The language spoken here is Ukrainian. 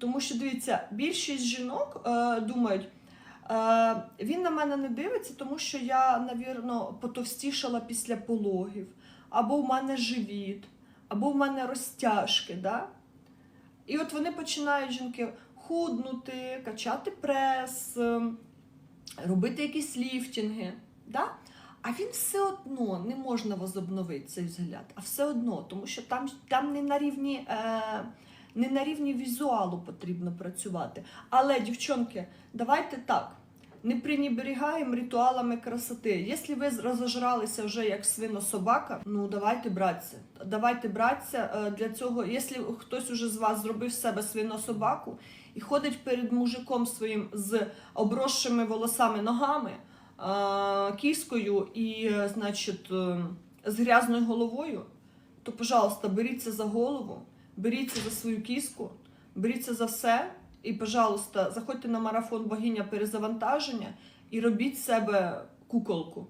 Тому що дивіться, більшість жінок е, думають, е, він на мене не дивиться, тому що я, навірно, потовстішала після пологів, або в мене живіт, або в мене розтяжки. Да? І от вони починають жінки худнути, качати прес, е, робити якісь ліфтінги. Да? А він все одно не можна возобновити цей взгляд, а все одно, тому що там, там не на рівні. Е, не на рівні візуалу потрібно працювати. Але, дівчонки, давайте так. Не пренеберігаємо ритуалами красоти. Якщо ви розожралися вже як свинособака, ну давайте братися. Давайте братися е, для цього. Якщо хтось уже з вас зробив себе свинособаку і ходить перед мужиком своїм з обросшими волосами ногами, е, кіскою і, е, значить, з грязною головою, то, пожалуйста, беріться за голову, беріться за свою кіску, беріться за все. І, пожалуйста, заходьте на марафон богиня перезавантаження і робіть себе куколку.